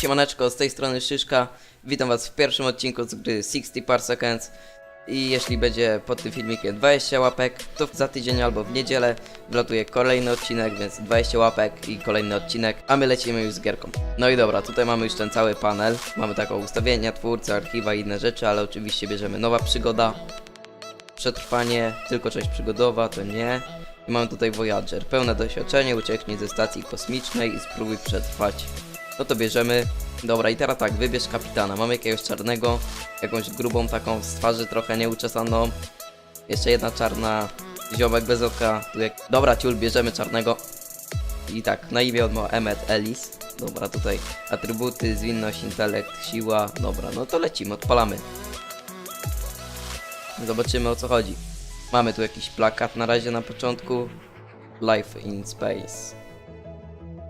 Siemaneczko, z tej strony Szyszka. Witam was w pierwszym odcinku z gry 60 Par Seconds. I jeśli będzie pod tym filmikiem 20 łapek, to za tydzień albo w niedzielę wlatuje kolejny odcinek, więc 20 łapek i kolejny odcinek, a my lecimy już z gierką. No i dobra, tutaj mamy już ten cały panel. Mamy taką ustawienia, twórcy, archiwa i inne rzeczy, ale oczywiście bierzemy nowa przygoda. Przetrwanie, tylko część przygodowa, to nie. I mamy tutaj Voyager, pełne doświadczenie, ucieknij ze stacji kosmicznej i spróbuj przetrwać. No to bierzemy. Dobra, i teraz tak, wybierz kapitana. Mamy jakiegoś czarnego, jakąś grubą taką z twarzy trochę nieuczesaną. Jeszcze jedna czarna, ziomek bez oka. Dobra, ciul, bierzemy czarnego. I tak, na imię on ma Emmet Ellis. Dobra, tutaj atrybuty, zwinność, intelekt, siła. Dobra, no to lecimy, odpalamy. Zobaczymy o co chodzi. Mamy tu jakiś plakat na razie na początku. Life in Space.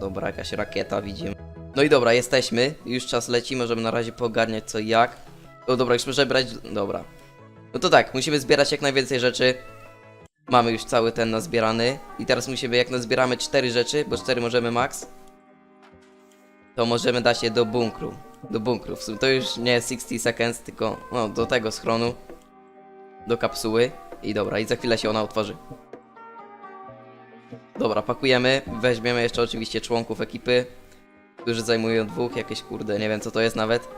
Dobra, jakaś rakieta widzimy. No i dobra, jesteśmy. Już czas leci, możemy na razie poogarniać co i jak. O dobra, już możemy brać... Dobra. No to tak, musimy zbierać jak najwięcej rzeczy. Mamy już cały ten nazbierany. I teraz musimy, jak nazbieramy cztery rzeczy, bo cztery możemy max, to możemy dać je do bunkru. Do bunkru. W sumie to już nie 60 seconds, tylko no, do tego schronu. Do kapsuły. I dobra, i za chwilę się ona otworzy. Dobra, pakujemy. Weźmiemy jeszcze oczywiście członków ekipy, którzy zajmują dwóch, jakieś kurde, nie wiem co to jest nawet.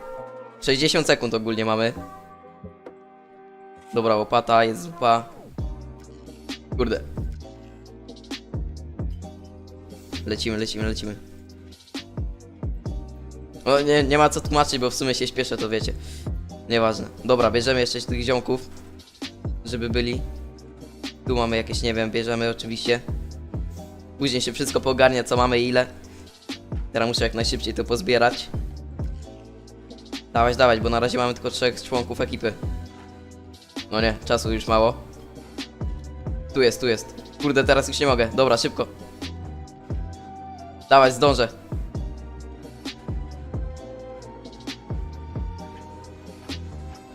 60 sekund ogólnie mamy. Dobra, łopata, jest zupa. Kurde. Lecimy, lecimy, lecimy. O, nie, nie ma co tłumaczyć, bo w sumie się śpieszę, to wiecie. Nieważne. Dobra, bierzemy jeszcze tych ziomków, żeby byli. Tu mamy jakieś, nie wiem, bierzemy oczywiście. Później się wszystko poogarnia, co mamy i ile. Teraz muszę jak najszybciej to pozbierać. Dawać, dawać, bo na razie mamy tylko trzech członków ekipy. No nie, czasu już mało. Tu jest, tu jest. Kurde, teraz już nie mogę. Dobra, szybko. Dawać, zdążę.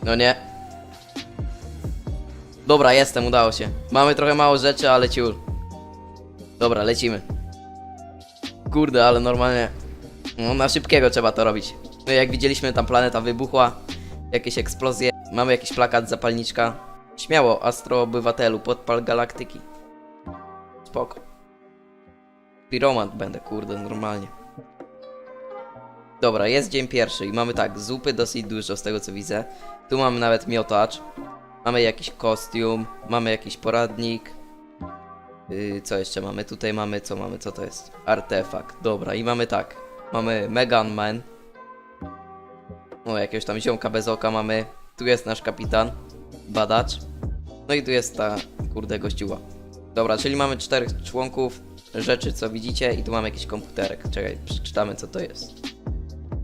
No nie. Dobra, jestem, udało się. Mamy trochę mało rzeczy, ale ciul. Dobra, lecimy. Kurde, ale normalnie. No, na szybkiego trzeba to robić. No jak widzieliśmy, tam planeta wybuchła. Jakieś eksplozje. Mamy jakiś plakat, zapalniczka. Śmiało, Astro Obywatelu, podpal galaktyki. Spoko. Piromant będę, kurde, normalnie. Dobra, jest dzień pierwszy i mamy tak, zupy dosyć dużo z tego co widzę. Tu mamy nawet miotacz. Mamy jakiś kostium, mamy jakiś poradnik. Yy, co jeszcze mamy? Tutaj mamy, co mamy, co to jest? Artefakt, dobra, i mamy tak. Mamy Megan Man. O, jakiegoś tam ziomka bez oka mamy. Tu jest nasz kapitan, badacz. No i tu jest ta, kurde, gościuła. Dobra, czyli mamy czterech członków, rzeczy, co widzicie, i tu mamy jakiś komputerek. Czekaj, przeczytamy, co to jest.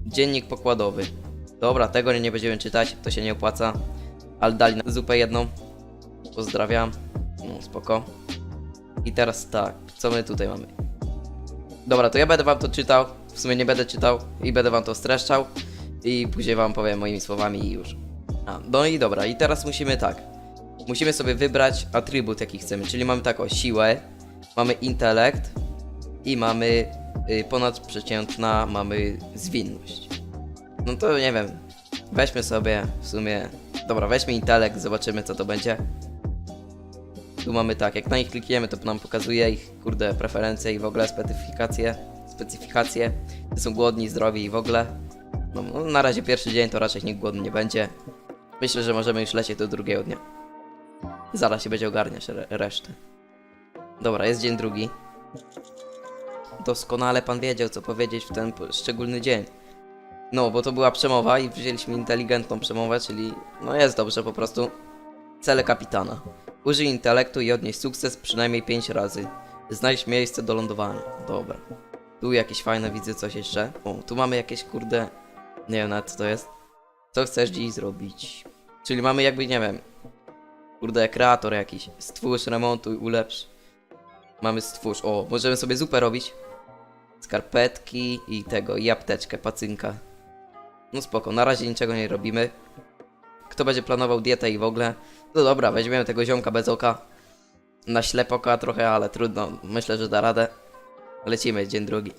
Dziennik pokładowy. Dobra, tego nie będziemy czytać, to się nie opłaca. Ale dali zupę jedną. Pozdrawiam. No, spoko. I teraz tak, co my tutaj mamy? Dobra, to ja będę wam to czytał. W sumie nie będę czytał i będę wam to streszczał. I później wam powiem moimi słowami i już. A, no i dobra, i teraz musimy tak. Musimy sobie wybrać atrybut, jaki chcemy. Czyli mamy taką siłę, mamy intelekt i mamy y, ponadprzeciętna, mamy zwinność. No to nie wiem. Weźmy sobie w sumie. Dobra, weźmy intelekt, zobaczymy co to będzie. Tu mamy tak, jak na nich klikniemy, to nam pokazuje ich, kurde, preferencje i w ogóle specyfikacje. Specyfikacje. Czy są głodni, zdrowi i w ogóle. No, no, na razie pierwszy dzień to raczej nikt głodny nie będzie. Myślę, że możemy już lecieć do drugiego dnia. Zaraz się będzie ogarniać re resztę. Dobra, jest dzień drugi. Doskonale pan wiedział, co powiedzieć w ten szczególny dzień. No, bo to była przemowa i wzięliśmy inteligentną przemowę, czyli no jest dobrze po prostu. Cele kapitana. Użyj intelektu i odnieś sukces przynajmniej 5 razy. Znajdź miejsce do lądowania. Dobra. Tu jakieś fajne widzę coś jeszcze. O, tu mamy jakieś kurde... Nie wiem nawet co to jest. Co chcesz dziś zrobić? Czyli mamy jakby, nie wiem... Kurde, kreator jakiś. Stwórz, remontuj, ulepsz. Mamy stwórz. O, możemy sobie zupę robić. Skarpetki i tego, i apteczkę, pacynka. No spoko, na razie niczego nie robimy. Kto będzie planował dietę i w ogóle? No dobra, weźmiemy tego ziomka bez oka. Na ślepoka trochę, ale trudno. Myślę, że da radę. Lecimy, dzień drugi.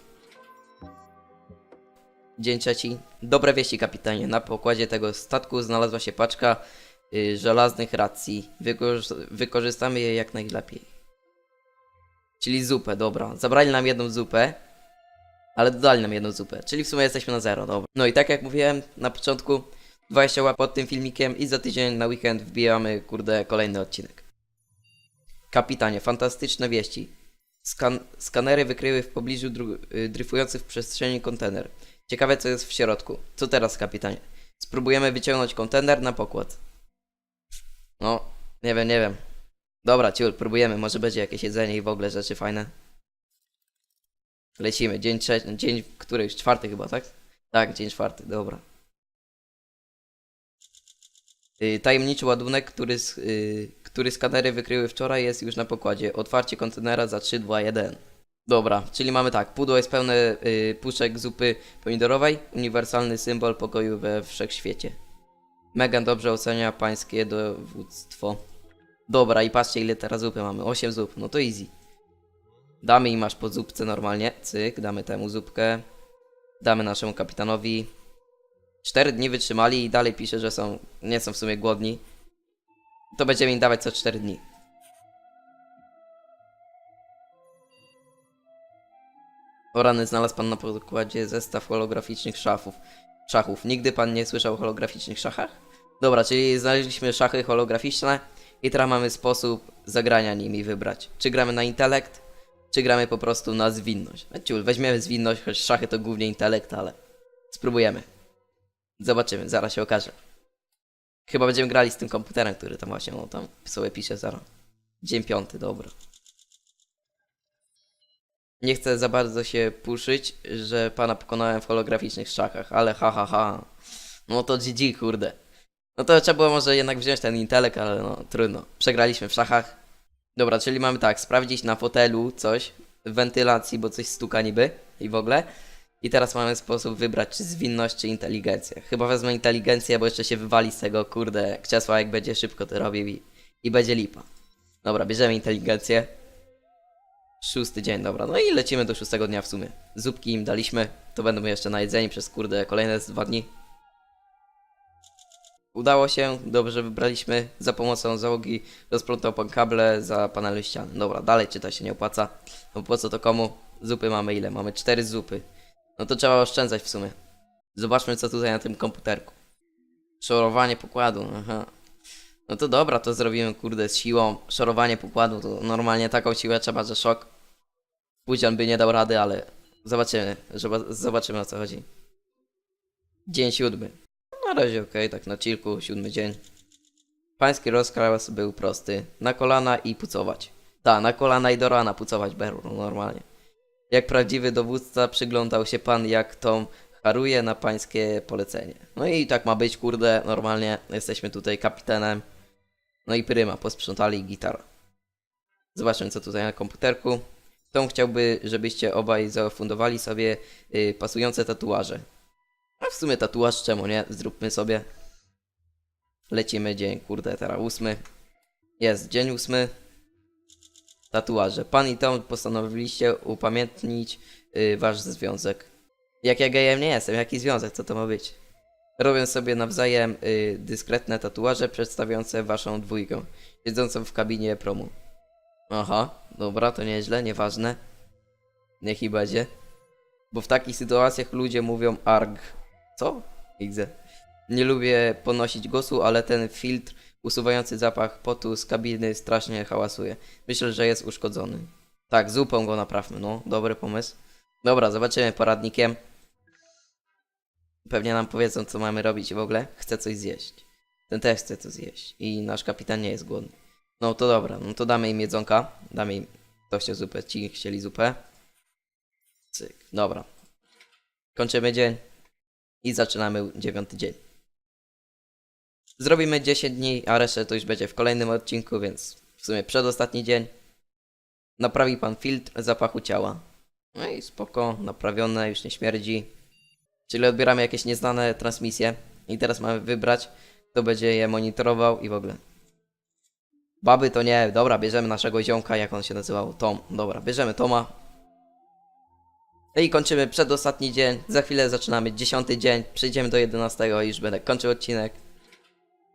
Dzień trzeci. Dobre wieści, kapitanie. Na pokładzie tego statku znalazła się paczka y, żelaznych racji. Wykorzy- wykorzystamy je jak najlepiej. Czyli zupę, dobra. Zabrali nam jedną zupę, ale dodali nam jedną zupę. Czyli w sumie jesteśmy na zero, dobra. No i tak jak mówiłem na początku, 20 łap pod tym filmikiem i za tydzień na weekend wbijamy, kurde, kolejny odcinek. Kapitanie, fantastyczne wieści. Skan skanery wykryły w pobliżu y, dryfujący w przestrzeni kontener. Ciekawe co jest w środku. Co teraz, kapitanie? Spróbujemy wyciągnąć kontener na pokład. No, nie wiem, nie wiem. Dobra, ciul, próbujemy. Może będzie jakieś jedzenie i w ogóle rzeczy fajne. Lecimy. Dzień trzeci, dzień któryś, czwarty chyba, tak? Tak, dzień czwarty, dobra. Y, Tajemniczy ładunek, który, y, który skanery wykryły wczoraj jest już na pokładzie. Otwarcie kontenera za 3, 2, 1. Dobra, czyli mamy tak, pudło jest pełne y, puszek zupy pomidorowej, uniwersalny symbol pokoju we wszechświecie. Megan dobrze ocenia pańskie dowództwo. Dobra, i patrzcie ile teraz zupy mamy, 8 zup, no to easy. Damy im masz po zupce normalnie, cyk, damy temu zupkę. Damy naszemu kapitanowi. 4 dni wytrzymali i dalej pisze, że są, nie są w sumie głodni. To będziemy im dawać co 4 dni. O znalazł pan na pokładzie zestaw holograficznych szafów. Szachów. Nigdy pan nie słyszał o holograficznych szachach? Dobra, czyli znaleźliśmy szachy holograficzne i teraz mamy sposób zagrania nimi wybrać. Czy gramy na intelekt, czy gramy po prostu na zwinność. No ciul, weźmiemy zwinność, choć szachy to głównie intelekt, ale spróbujemy. Zobaczymy, zaraz się okaże. Chyba będziemy grali z tym komputerem, który tam właśnie, no tam sobie pisze zaraz. Dzień piąty, dobra. Nie chcę za bardzo się puszyć, że pana pokonałem w holograficznych szachach, ale ha ha ha. No to GG, kurde. No to trzeba było może jednak wziąć ten intelekt, ale no trudno. Przegraliśmy w szachach. Dobra, czyli mamy tak, sprawdzić na fotelu coś, w wentylacji, bo coś stuka niby i w ogóle. I teraz mamy sposób wybrać, zwinność, czy inteligencję. Chyba wezmę inteligencję, bo jeszcze się wywali z tego, kurde, krzesła, jak będzie szybko to robił i, i będzie lipa. Dobra, bierzemy inteligencję. Szósty dzień, dobra. No i lecimy do szóstego dnia w sumie. Zupki im daliśmy, to będą jeszcze na jedzenie przez kurde kolejne dwa dni. Udało się, dobrze wybraliśmy. Za pomocą załogi rozplątał pan kable za panelem ściany. Dobra, dalej czyta się nie opłaca. No po co to komu? Zupy mamy ile? Mamy cztery zupy. No to trzeba oszczędzać w sumie. Zobaczmy co tutaj na tym komputerku. Szorowanie pokładu, aha. No to dobra, to zrobimy kurde z siłą. Szorowanie pokładu to normalnie taką siłę trzeba, że szok. Pudzian by nie dał rady, ale zobaczymy, zobaczymy o co chodzi. Dzień siódmy. Na razie okej, tak na chillku, siódmy dzień. Pański rozkaz był prosty. Na kolana i pucować. Ta, na kolana i do rana pucować berło, no normalnie. Jak prawdziwy dowódca przyglądał się pan, jak Tom haruje na pańskie polecenie. No i tak ma być, kurde, normalnie jesteśmy tutaj kapitanem. No i pryma, posprzątali i gitara. Zobaczmy co tutaj na komputerku. Tom chciałby, żebyście obaj zafundowali sobie y, pasujące tatuaże. A w sumie tatuaż czemu nie? Zróbmy sobie. Lecimy dzień, kurde, teraz ósmy. Jest, dzień ósmy. Tatuaże. Pan i Tom postanowiliście upamiętnić y, wasz związek. Jak ja gejem nie jestem, jaki związek, co to ma być? Robię sobie nawzajem y, dyskretne tatuaże przedstawiające waszą dwójkę, siedzącą w kabinie promu. Aha, dobra, to nieźle, nieważne. Niech i będzie. Bo w takich sytuacjach ludzie mówią arg. Co? Widzę. Nie lubię ponosić głosu, ale ten filtr usuwający zapach potu z kabiny strasznie hałasuje. Myślę, że jest uszkodzony. Tak, zupą go naprawmy, no. Dobry pomysł. Dobra, zobaczymy poradnikiem. Pewnie nam powiedzą, co mamy robić w ogóle. Chcę coś zjeść. Ten też chce to zjeść. I nasz kapitan nie jest głodny. No to dobra, no to damy im jedzonka. Damy im... To chciał zupę, ci chcieli zupę. Cyk, dobra. Kończymy dzień. I zaczynamy dziewiąty dzień. Zrobimy 10 dni, a resztę to już będzie w kolejnym odcinku, więc w sumie przedostatni dzień. Naprawi pan filtr zapachu ciała. No i spoko, naprawione, już nie śmierdzi. Czyli odbieramy jakieś nieznane transmisje. I teraz mamy wybrać, kto będzie je monitorował i w ogóle. Baby to nie, dobra, bierzemy naszego ziomka, jak on się nazywał, Tom. Dobra, bierzemy Toma. I kończymy przedostatni dzień. Za chwilę zaczynamy dziesiąty dzień. Przejdziemy do 11 i już będę kończył odcinek.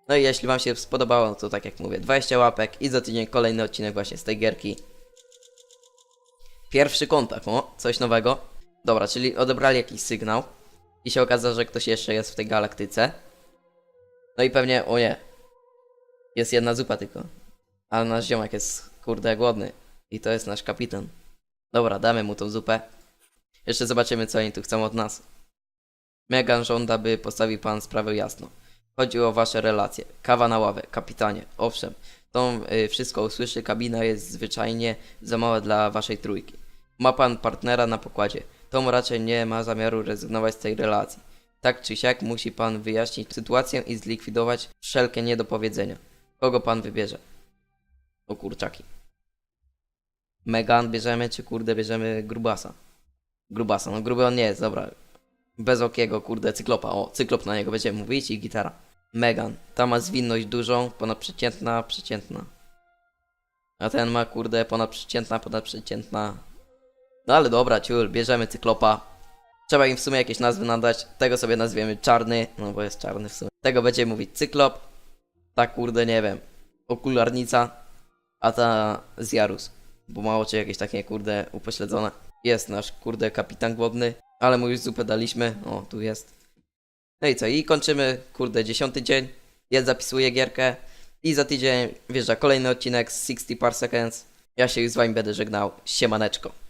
No i jeśli wam się spodobało, to tak jak mówię, 20 łapek i za tydzień kolejny odcinek właśnie z tej gierki. Pierwszy kontakt, o, coś nowego. Dobra, czyli odebrali jakiś sygnał i się okazało, że ktoś jeszcze jest w tej galaktyce. No i pewnie, o nie, jest jedna zupa tylko. Ale nasz ziomek jest, kurde, głodny. I to jest nasz kapitan. Dobra, damy mu tą zupę. Jeszcze zobaczymy, co oni tu chcą od nas. Megan żąda, by postawił pan sprawę jasno. Chodzi o wasze relacje. Kawa na ławę, kapitanie. Owszem, to y, wszystko usłyszy, kabina jest zwyczajnie za mała dla waszej trójki. Ma pan partnera na pokładzie. Tom raczej nie ma zamiaru rezygnować z tej relacji. Tak czy siak musi pan wyjaśnić sytuację i zlikwidować wszelkie niedopowiedzenia. Kogo pan wybierze? O kurczaki. Megan bierzemy, czy kurde bierzemy grubasa? Grubasa, no gruby on nie jest, dobra. Bez okiego, kurde, cyklopa. O, cyklop na niego będziemy mówić i gitara. Megan. Ta ma zwinność dużą, ponadprzeciętna, przeciętna. A ten ma, kurde, ponadprzeciętna, ponadprzeciętna. No ale dobra, ciul, bierzemy cyklopa. Trzeba im w sumie jakieś nazwy nadać. Tego sobie nazwiemy czarny, no bo jest czarny w sumie. Tego będziemy mówić cyklop. Ta, kurde, nie wiem, okularnica. A ta zjarus. Bo ma oczy jakieś takie, kurde, upośledzone. Jest nasz, kurde, kapitan głodny. Ale mu już zupę daliśmy. O, tu jest. No i co? I kończymy, kurde, dziesiąty dzień. Ja zapisuję gierkę. I za tydzień wjeżdża kolejny odcinek z 60 par seconds. Ja się już z wami będę żegnał. Siemaneczko.